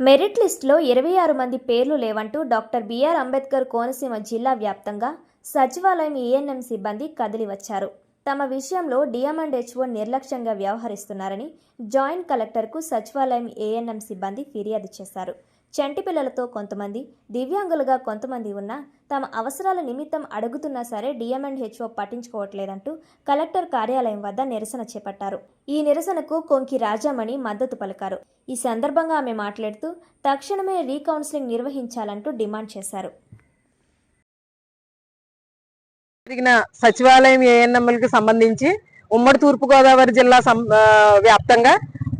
Merit లిస్టులో ఇరవై ఆరు మంది పేర్లు లేవంటూ doctor B R Ambedkar Konaseema జిల్లా వ్యాప్తంగా సచివాలయం ఏఎన్ఎం సిబ్బంది కదిలి వచ్చారు తమ విషయంలో డిఎంఎండ్ హెచ్ఓ నిర్లక్ష్యంగా వ్యవహరిస్తున్నారని జాయింట్ కలెక్టర్కు సచివాలయం ఏఎన్ఎం సిబ్బంది ఫిర్యాదు చేశారు. చంటి పిల్లలతో కొంతమంది దివ్యాంగులుగా కొంతమంది ఉన్నా తమ అవసరాల నిమిత్తం అడుగుతున్నా సరే డిఎంఎండ్ హెచ్ఓ పట్టించుకోవట్లేదంటూ కలెక్టర్ కార్యాలయం వద్ద నిరసన చేపట్టారు. ఈ నిరసనకు కొంకి రాజామణి మద్దతు పలికారు. ఈ సందర్భంగా ఆమె మాట్లాడుతూ తక్షణమే రీకౌన్సిలింగ్ నిర్వహించాలంటూ డిమాండ్ చేశారు. జరిగిన సచివాలయం ఏఎన్ఎంఎల్కి సంబంధించి ఉమ్మడి తూర్పుగోదావరి జిల్లా సం- వ్యాప్తంగా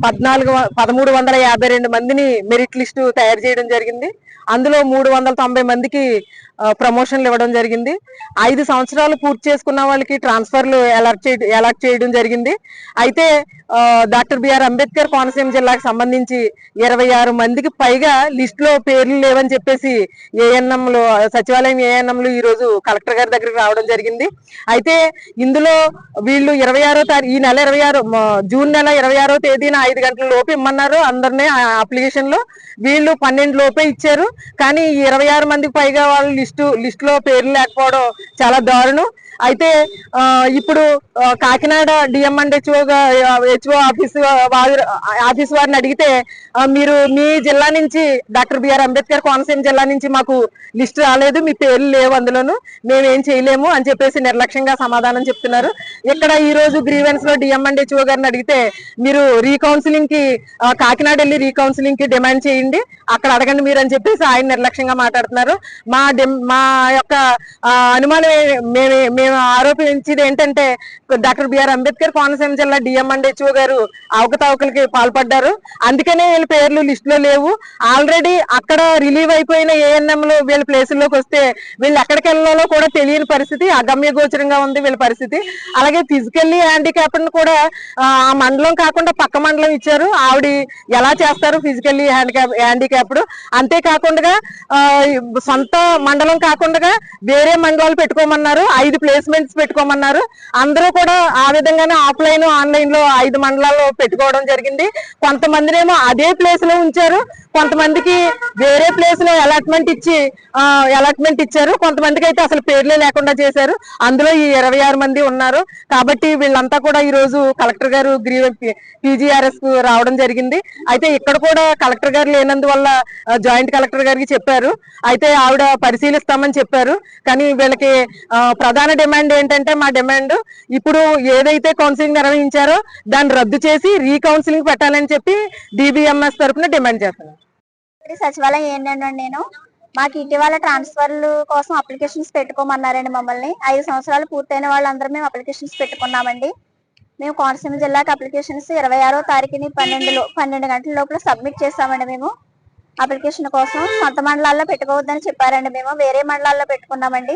పద్నాలుగు పదమూడు వందల యాభై రెండు మందిని మెరిట్ లిస్టు తయారు చేయడం జరిగింది. అందులో మూడు వందల తొంభై మందికి ప్రమోషన్లు ఇవ్వడం జరిగింది. ఐదు సంవత్సరాలు పూర్తి చేసుకున్న వాళ్ళకి ట్రాన్స్ఫర్లు అలాట్ చేయడం అలాట్ చేయడం జరిగింది. అయితే డాక్టర్ బిఆర్ అంబేద్కర్ కోనసీమ జిల్లాకు సంబంధించి ఇరవై ఆరు మందికి పైగా లిస్ట్లో పేర్లు లేవని చెప్పేసి ఏఎన్ఎంలు సచివాలయం ఏఎన్ఎంలు ఈ రోజు కలెక్టర్ గారి దగ్గరికి రావడం జరిగింది. అయితే ఇందులో వీళ్ళు ఇరవై ఆరో తారీఖు ఈ నెల ఇరవై ఆరు జూన్ నెల ఇరవై ఆరో తేదీన ఐదు గంటల లోపు ఇమ్మన్నారు అందరినీ ఆ అప్లికేషన్లో. వీళ్ళు పన్నెండు లోపే ఇచ్చారు. కానీ ఇరవై ఆరు మందికి పైగా వాళ్ళ లిస్టు లిస్ట్లో పేర్లు లేకపోవడం చాలా దారుణం. అయితే ఆ, ఇప్పుడు Kakinada DM and HO HO office వారు ఆఫీస్ వారిని అడిగితే మీరు మీ జిల్లా నుంచి డాక్టర్ బిఆర్ అంబేద్కర్ కోనసీమ జిల్లా నుంచి మాకు లిస్ట్ రాలేదు మీ పేర్లు లేవు అందులోను మేమేం చేయలేము అని చెప్పేసి నిర్లక్ష్యంగా సమాధానం చెప్తున్నారు. ఇక్కడ ఈ రోజు గ్రీవెన్స్లో డిఎం అండ్ హెచ్ఓ గారిని అడిగితే మీరు రీకౌన్సిలింగ్కి కాకినాడ వెళ్ళి రీకౌన్సిలింగ్కి డిమాండ్ చేయండి అక్కడ అడగండి మీరు అని చెప్పేసి ఆయన నిర్లక్ష్యంగా మాట్లాడుతున్నారు. మా మా యొక్క అనుమానం మేమే మేము మేము ఆరోపించేది ఏంటంటే డాక్టర్ బిఆర్ అంబేద్కర్ కోనసీమ జిల్లా డిఎం అండ్ హెచ్ఓ గారు అవకతవకలకి పాల్పడ్డారు. అందుకనే వీళ్ళ పేర్లు లిస్ట్లో లేవు. ఆల్రెడీ అక్కడ రిలీవ్ అయిపోయిన ఏఎన్ఎం లో వీళ్ళ ప్లేసుల్లోకి వస్తే వీళ్ళు ఎక్కడికి వెళ్ళాలో కూడా తెలియని పరిస్థితి అగమ్య గోచరంగా ఉంది వీళ్ళ పరిస్థితి. అలాగే ఫిజికల్లీ హ్యాండిక్యాప్ కూడా ఆ మండలం కాకుండా పక్క మండలం ఇచ్చారు. ఆవిడ ఎలా చేస్తారు ఫిజికల్లీ హ్యాండిక్యాప్ హ్యాండిక్యాప్డ్? అంతేకాకుండా సొంత మండలం కాకుండా వేరే మండలాలు పెట్టుకోమన్నారు. ఐదు ప్లేస్ ప్లేస్మెంట్స్ పెట్టుకోమన్నారు. అందరూ కూడా ఆ విధంగానే ఆఫ్లైన్ ఆన్లైన్లో ఐదు మండలాల్లో పెట్టుకోవడం జరిగింది. కొంతమందినేమో అదే ప్లేస్లో ఉంచారు. కొంతమందికి వేరే ప్లేస్లో అలాట్మెంట్ ఇచ్చి అలాట్మెంట్ ఇచ్చారు. కొంతమందికి అయితే అసలు పేర్లే లేకుండా చేశారు. అందులో ఈ ఇరవై ఆరు మంది ఉన్నారు. కాబట్టి వీళ్ళంతా కూడా ఈ రోజు కలెక్టర్ గారు గ్రీవ్ పీజీఆర్ఎస్కు రావడం జరిగింది. అయితే ఇక్కడ కూడా కలెక్టర్ గారు లేనందువల్ల జాయింట్ కలెక్టర్ గారికి చెప్పారు. అయితే ఆవిడ పరిశీలిస్తామని చెప్పారు. కానీ వీళ్ళకి ప్రధాన డిమాండ్ ఏంటంటే మా డిమాండ్ ఇప్పుడు ఏదైతే కౌన్సిలింగ్ నిర్వహించారో దాన్ని రద్దు చేసి రీకౌన్సిలింగ్ పెట్టాలని చెప్పి డిబిఎంఎస్ తరఫున డిమాండ్ చేస్తున్నాం సచివాలయం ఏంటంటే నేను? మాకు ఇటీవల ట్రాన్స్ఫర్లు కోసం అప్లికేషన్స్ పెట్టుకోమన్నారండి మమ్మల్ని. ఐదు సంవత్సరాలు పూర్తయిన వాళ్ళందరూ మేము అప్లికేషన్స్ పెట్టుకున్నామండి. మేము కోనసీమ జిల్లాకి అప్లికేషన్స్ ఇరవై ఆరో తారీఖుని పన్నెండు పన్నెండు గంటల లోపల సబ్మిట్ చేస్తామండి మేము. అప్లికేషన్ కోసం సొంత మండలాల్లో పెట్టుకోవద్దని చెప్పారండి మేము. వేరే మండలాల్లో పెట్టుకున్నామండి.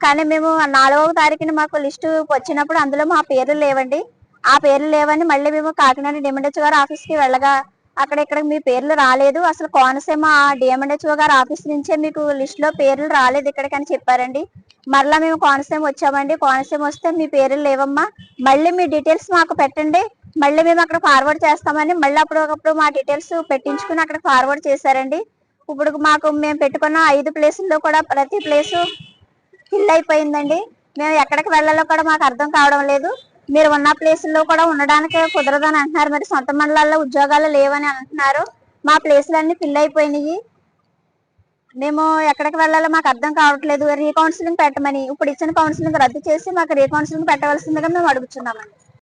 కానీ మేము నాలుగవ తారీఖున మాకు లిస్టు వచ్చినప్పుడు అందులో మా పేర్లు లేవండి. ఆ పేర్లు లేవని మళ్ళీ మేము కాకినాడ డిఎండ్హెచ్ గారు ఆఫీస్కి వెళ్ళగా అక్కడ ఇక్కడ మీ పేర్లు రాలేదు. అసలు కోనసీమ డిఎండ్హెచ్ఓ గారు ఆఫీస్ నుంచే మీకు లిస్టులో పేర్లు రాలేదు ఇక్కడికి అని చెప్పారండి. మరలా మేము కోనసీమ వచ్చామండి. కోనసీమ వస్తే మీ పేర్లు లేవమ్మా. మళ్ళీ మీ డీటెయిల్స్ మాకు పెట్టండి. మళ్ళీ మేము అక్కడ ఫార్వర్డ్ చేస్తామని మళ్ళీ అప్పుడు ఒకప్పుడు మా డీటెయిల్స్ పెట్టించుకుని అక్కడ ఫార్వర్డ్ చేశారండి. ఇప్పుడు మాకు మేము పెట్టుకున్న ఐదు ప్లేసుల్లో కూడా ప్రతి ప్లేసు ఫిల్ అయిపోయిందండి మేము ఎక్కడికి వెళ్ళాలో కూడా మాకు అర్థం కావడం లేదు. మీరు ఉన్న ప్లేసుల్లో కూడా ఉండడానికి కుదరదని అంటున్నారు. మరి సొంత మండలాల్లో ఉద్యోగాలు లేవని అంటున్నారు. మా ప్లేసులన్నీ ఫిల్ అయిపోయినాయి మేము ఎక్కడికి వెళ్ళాలో మాకు అర్థం కావట్లేదు. రీకౌన్సిలింగ్ పెట్టమని. ఇప్పుడు ఇచ్చిన కౌన్సిలింగ్ రద్దు చేసి మాకు రీకౌన్సిలింగ్ పెట్టవలసిందిగా మేము అడుగుతున్నామండి